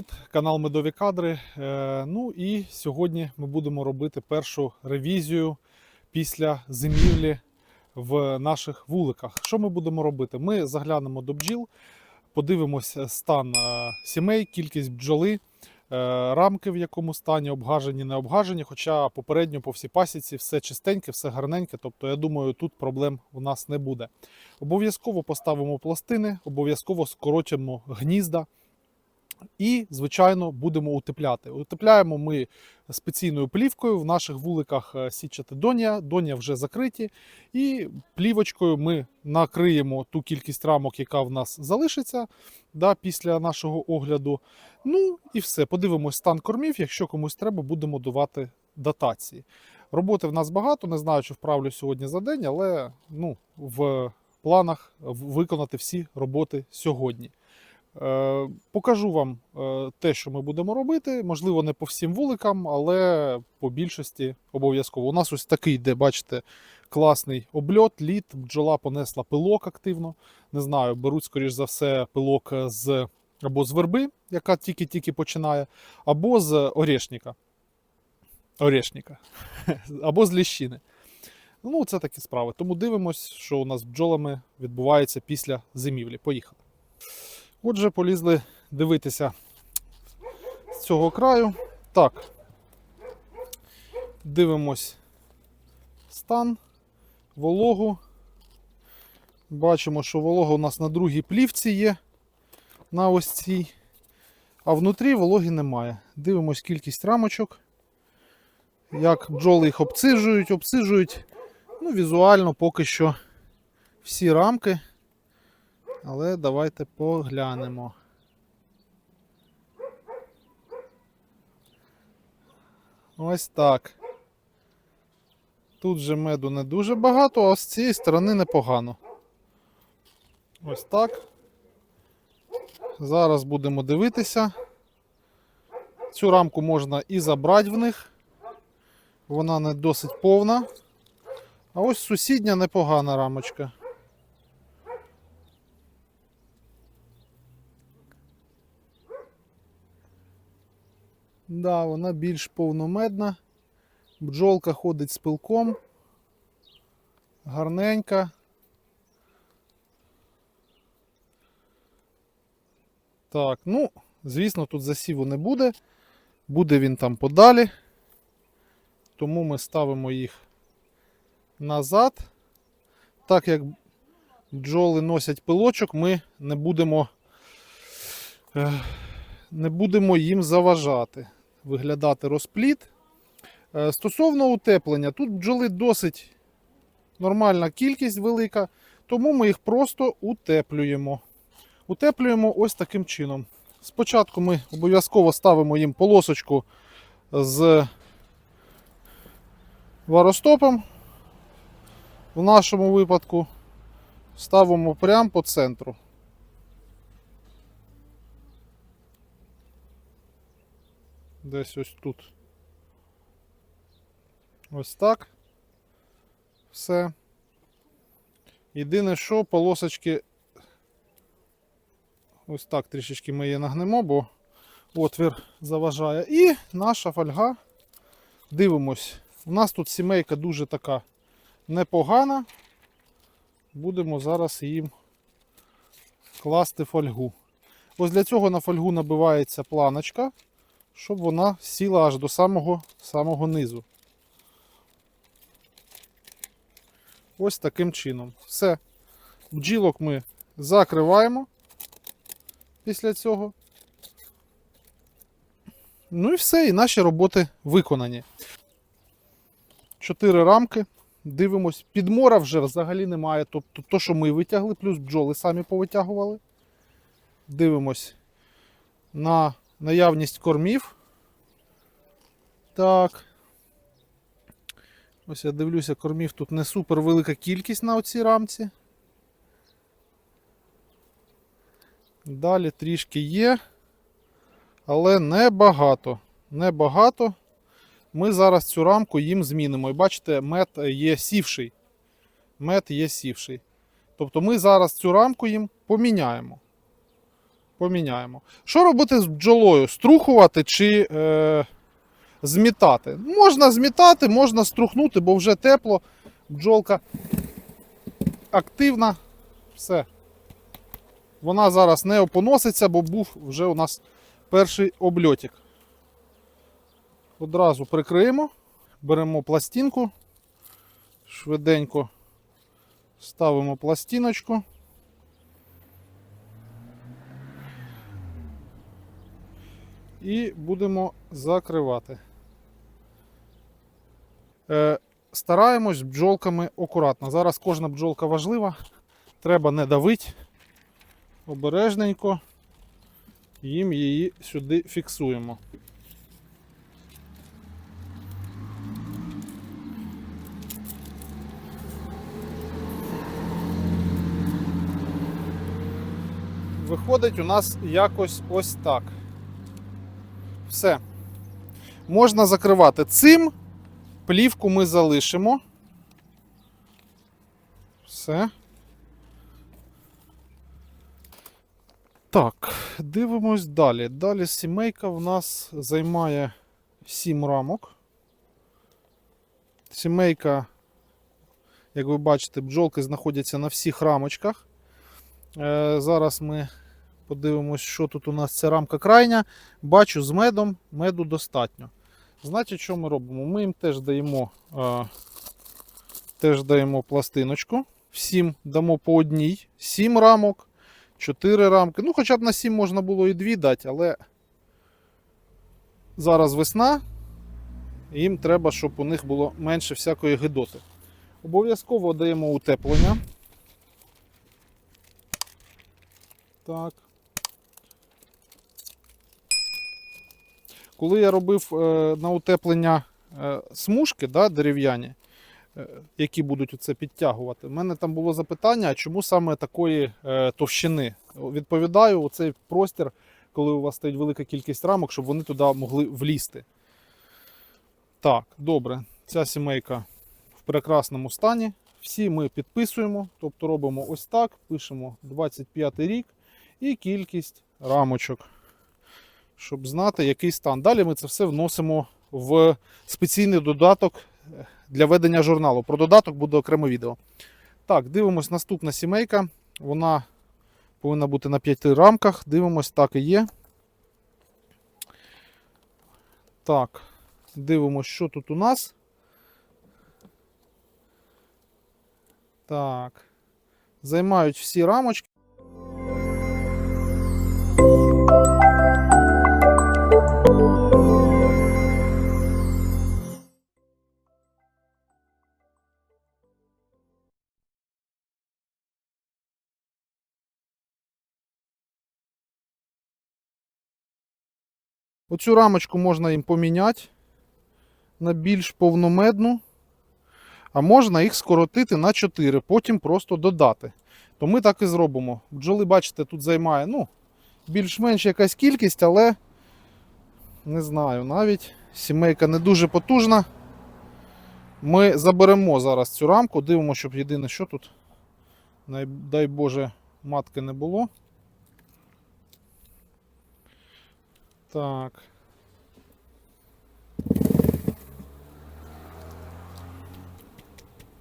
Привіт! Канал Медові Кадри. Е, Ну і сьогодні ми будемо робити першу ревізію після зимівлі в наших вуликах. Що ми будемо робити? Ми заглянемо до бджіл, подивимося стан е, сімей, кількість бджоли, е, рамки в якому стані, обгажені, не обгажені. Хоча попередньо по всій пасіці все чистеньке, все гарненьке. Тобто, я думаю, тут проблем у нас не буде. Обов'язково поставимо пластини, обов'язково скоротимо гнізда. І, звичайно, будемо утепляти. Утепляємо ми спеційною плівкою. В наших вуликах е, січати донія, донія вже закриті. І плівочкою ми накриємо ту кількість рамок, яка в нас залишиться да, після нашого огляду. Ну і все. Подивимось стан кормів. Якщо комусь треба, будемо давати датації. Роботи в нас багато, не знаю, чи вправлю сьогодні за день, але ну, в планах виконати всі роботи сьогодні. Е, Покажу вам е, те, що ми будемо робити. Можливо, не по всім вуликам, але по більшості обов'язково. У нас ось такий, де бачите, класний обльот, лід, бджола понесла пилок активно. Не знаю, беруть, скоріш за все, пилок з або з верби, яка тільки-тільки починає, або з орешника. Орешника. або з ліщини. Ну, це такі справи. Тому дивимось, що у нас з бджолами відбувається після зимівлі. Поїхали. Отже, полізли дивитися з цього краю. Так, дивимось стан, вологу. Бачимо, що волога у нас на другій плівці є, на ось цій, а внутрі вологи немає. Дивимось кількість рамочок, як бджоли їх обцижують, обцижують. Ну, візуально поки що всі рамки. Але давайте поглянемо. Ось так. Тут же меду не дуже багато, а з цієї сторони непогано. Ось так. Зараз будемо дивитися. Цю рамку можна і забрати в них. Вона не досить повна. А ось сусідня непогана рамочка. Да, вона більш повномедна. Бджолка ходить з пилком. Гарненька. Так, ну, звісно, тут засіву не буде. Буде він там подалі. Тому ми ставимо їх назад. Так як бджоли носять пилочок, ми не будемо, е, не будемо їм заважати виглядати розпліт. Е, Стосовно утеплення, тут бджоли досить нормальна кількість велика, тому ми їх просто утеплюємо. Утеплюємо ось таким чином. Спочатку ми обов'язково ставимо їм полосочку з варостопом. В нашому випадку ставимо прямо по центру. Десь ось тут. Ось так. Все. Єдине, що полосочки. Ось так трішечки ми її нагнемо, бо отвір заважає. І наша фольга. Дивимось. У нас тут сімейка дуже така непогана. Будемо зараз їм класти фольгу. Ось для цього на фольгу набивається планочка щоб вона сіла аж до самого самого низу. Ось таким чином. Все. Бджілок ми закриваємо після цього. Ну і все, і наші роботи виконані. Чотири рамки. Дивимось, підмора вже взагалі немає. Тобто то, що ми витягли, плюс бджоли самі повитягували. Дивимось на наявність кормів. Так. Ось я дивлюся, кормів тут не супер велика кількість на оцій рамці. Далі трішки є, але небагато. Небагато. Ми зараз цю рамку їм змінимо. І бачите, мед є сівший. Мед є сівший. Тобто ми зараз цю рамку їм поміняємо поміняємо. Що робити з бджолою? Струхувати чи е, змітати? Можна змітати, можна струхнути, бо вже тепло, бджолка активна. Все. Вона зараз не опоноситься, бо був вже у нас перший обльотик. Одразу прикриємо, беремо пластинку, швиденько ставимо пластиночку. І будемо закривати. Е, стараємось бджолками акуратно. Зараз кожна бджолка важлива. Треба не давити. Обережненько їм її сюди фіксуємо. Виходить у нас якось ось так. Все. Можна закривати цим. Плівку ми залишимо. Все. Так, дивимось далі. Далі сімейка в нас займає 7 рамок. Сімейка, як ви бачите, бджолки знаходяться на всіх рамочках. Е, зараз ми подивимось, що тут у нас ця рамка крайня. Бачу з медом, меду достатньо. Значить, що ми робимо? Ми їм теж даємо, е, теж даємо пластиночку. Всім дамо по одній, 7 рамок. 4 рамки. Ну, хоча б на 7 можна було і 2 дати, але зараз весна. Їм треба, щоб у них було менше всякої гидоти. Обов'язково даємо утеплення. Так. Коли я робив е, на утеплення е, смужки да, дерев'яні, е, які будуть оце підтягувати. У мене там було запитання, чому саме такої товщини? Відповідаю, оцей простір, коли у вас стоїть велика кількість рамок, щоб вони туди могли влізти. Так, добре. Ця сімейка в прекрасному стані. Всі ми підписуємо, тобто робимо ось так, пишемо 25 рік і кількість рамочок, щоб знати, який стан. Далі ми це все вносимо в спеційний додаток для ведення журналу. Про додаток буде окреме відео. Так, дивимось наступна сімейка. Вона повинна бути на 5 рамках. Дивимось, так і є. Так, дивимось, що тут у нас. Так. Займають всі рамочки. Оцю рамочку можна їм поміняти на більш повномедну, а можна їх скоротити на 4, потім просто додати. То ми так і зробимо. Бджоли, бачите, тут займає ну, більш-менш якась кількість, але не знаю, навіть сімейка не дуже потужна. Ми заберемо зараз цю рамку, дивимося, щоб єдине, що тут, дай Боже, матки не було. Так.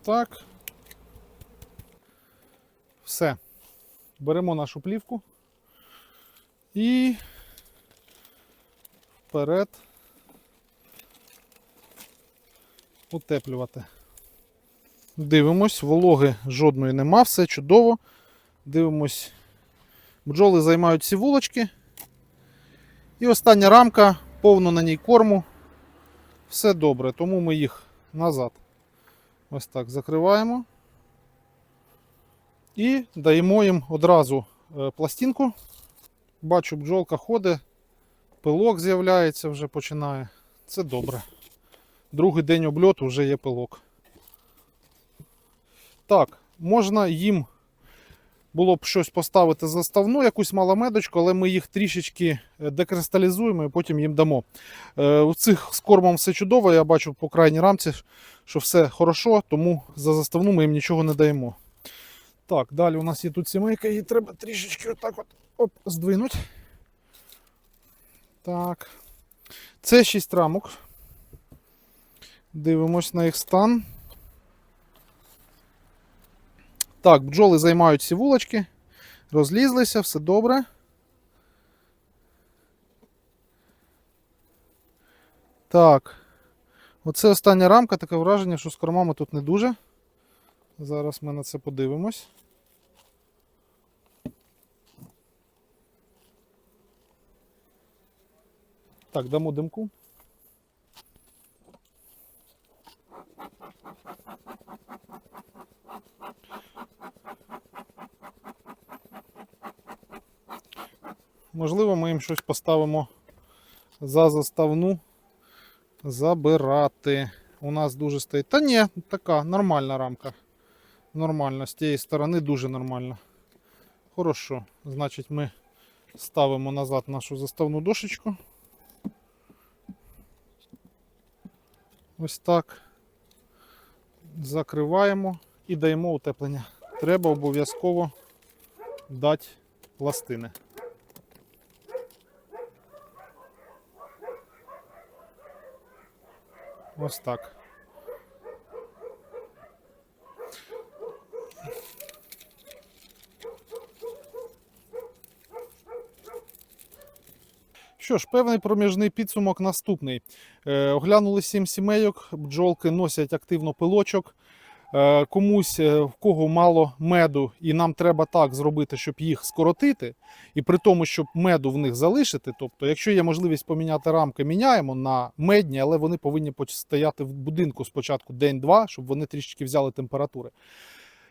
Так. Все. Беремо нашу плівку і вперед утеплювати. Дивимось, вологи жодної нема, все чудово. Дивимось, бджоли займають ці вулочки. І остання рамка, повно на ній корму. Все добре, тому ми їх назад ось так закриваємо. І даємо їм одразу е, пластинку. Бачу, бджолка ходить, пилок з'являється, вже починає. Це добре. Другий день обльоту вже є пилок. Так, можна їм було б щось поставити заставну, якусь маломедочку, але ми їх трішечки е, декристалізуємо і потім їм дамо. Е, У цих з кормом все чудово, я бачу по крайній рамці, що все хорошо, тому за заставну ми їм нічого не даємо. Так, далі у нас є тут сімейка, її треба трішечки отак от Оп, здвинуть. Так. Це 6 рамок. Дивимось на їх стан. Так, бджоли займають всі вулочки. Розлізлися, все добре. Так. Оце остання рамка, таке враження, що з кормами тут не дуже. Зараз ми на це подивимось. Так, дамо димку. Можливо, ми їм щось поставимо за заставну забирати. У нас дуже стоїть. Та ні, така нормальна рамка. Нормально, з тієї сторони дуже нормально. Хорошо. Значить, ми ставимо назад нашу заставну дошечку. Ось так. Закриваємо і даємо утеплення. Треба обов'язково дати пластини. Ось так. Що ж, певний проміжний підсумок наступний. Е, оглянули сім сімейок, бджолки носять активно пилочок. Е, комусь, е, в кого мало меду, і нам треба так зробити, щоб їх скоротити, і при тому, щоб меду в них залишити. Тобто, якщо є можливість поміняти рамки, міняємо на медні, але вони повинні стояти в будинку спочатку день-два, щоб вони трішки взяли температури.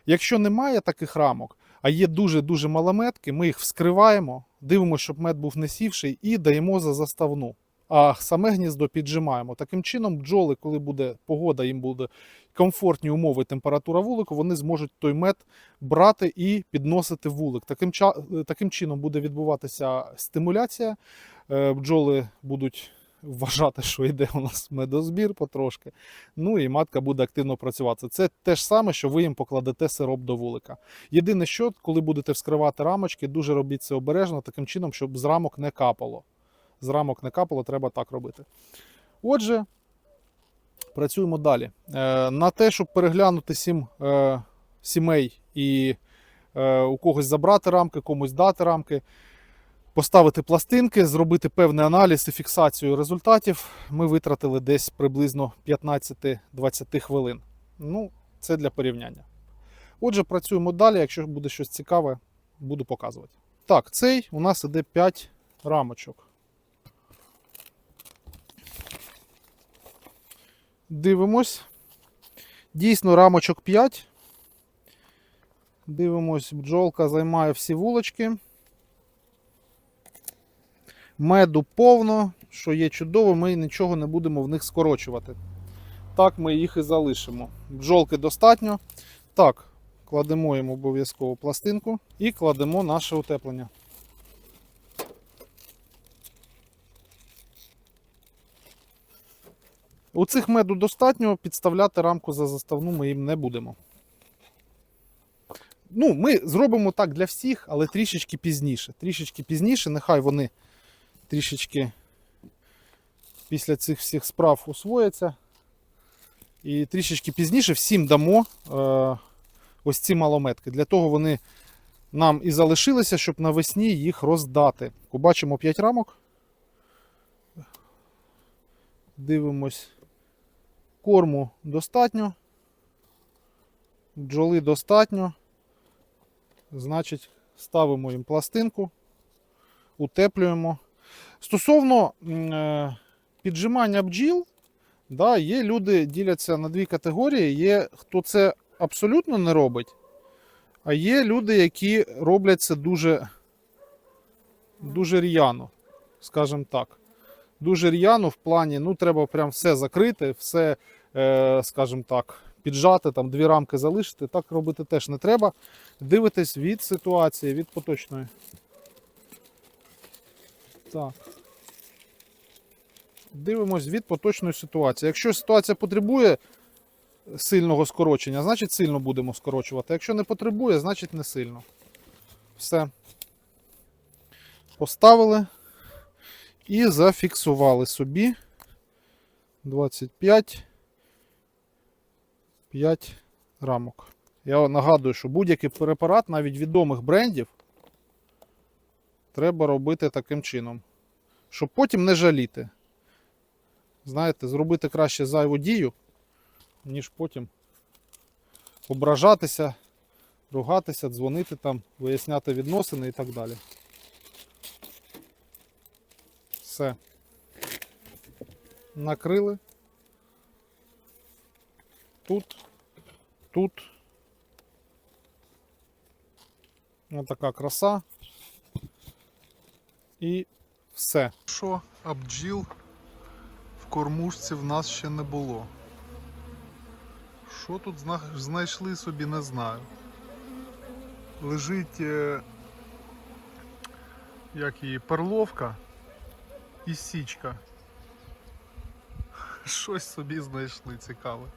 Якщо немає таких рамок, а є дуже-дуже малометки, ми їх вскриваємо, дивимося, щоб мед був не сівший, і даємо за заставну. А саме гніздо піджимаємо. Таким чином, бджоли, коли буде погода, їм буде комфортні умови, температура вулику, вони зможуть той мед брати і підносити вулик. Таким, таким чином буде відбуватися стимуляція. Е, Бджоли будуть вважати, що йде у нас медозбір потрошки. Ну і матка буде активно працювати. Це те ж саме, що ви їм покладете сироп до вулика. Єдине, що коли будете вскривати рамочки, дуже робіть це обережно, таким чином, щоб з рамок не капало. З рамок не капало, треба так робити. Отже, працюємо далі. Е, на те, щоб переглянути сім е, сімей і е, у когось забрати рамки, комусь дати рамки, поставити пластинки, зробити певний аналіз і фіксацію результатів, ми витратили десь приблизно 15-20 хвилин. Ну, це для порівняння. Отже, працюємо далі. Якщо буде щось цікаве, буду показувати. Так, цей у нас іде 5 рамочок. Дивимось. Дійсно, рамочок 5. Дивимось, бджолка займає всі вулочки. Меду повно, що є чудово, ми нічого не будемо в них скорочувати. Так, ми їх і залишимо. Бджолки достатньо. Так, кладемо їм обов'язково пластинку і кладемо наше утеплення. У цих меду достатньо, підставляти рамку за заставну ми їм не будемо. Ну, ми зробимо так для всіх, але трішечки пізніше. Трішечки пізніше, нехай вони трішечки після цих всіх справ освояться. І трішечки пізніше всім дамо е, ось ці малометки. Для того вони нам і залишилися, щоб навесні їх роздати. Побачимо 5 рамок. Дивимось. Корму достатньо. Бджоли достатньо. Значить, ставимо їм пластинку, утеплюємо. Стосовно е, піджимання бджіл, да, є люди діляться на дві категорії. Є хто це абсолютно не робить, а є люди, які роблять це дуже, дуже р'яно, скажімо так. Дуже р'яно в плані, ну, треба прям все закрити, все, е, скажімо так, піджати, там дві рамки залишити. Так робити теж не треба. Дивитесь від ситуації, від поточної. Так. Дивимось від поточної ситуації. Якщо ситуація потребує сильного скорочення, значить сильно будемо скорочувати. Якщо не потребує, значить не сильно. Все. поставили і зафіксували собі 25 5 рамок. Я нагадую, що будь-який препарат, навіть відомих брендів, треба робити таким чином, щоб потім не жаліти. Знаєте, зробити краще зайву дію, ніж потім ображатися, ругатися, дзвонити там, виясняти відносини і так далі. Все. Накрили. Тут, тут. Ось така краса. І все. Що, а бджіл в кормушці в нас ще не було. Що тут зна- знайшли собі, не знаю. Лежить е, як її перловка і січка. Щось собі знайшли цікаве.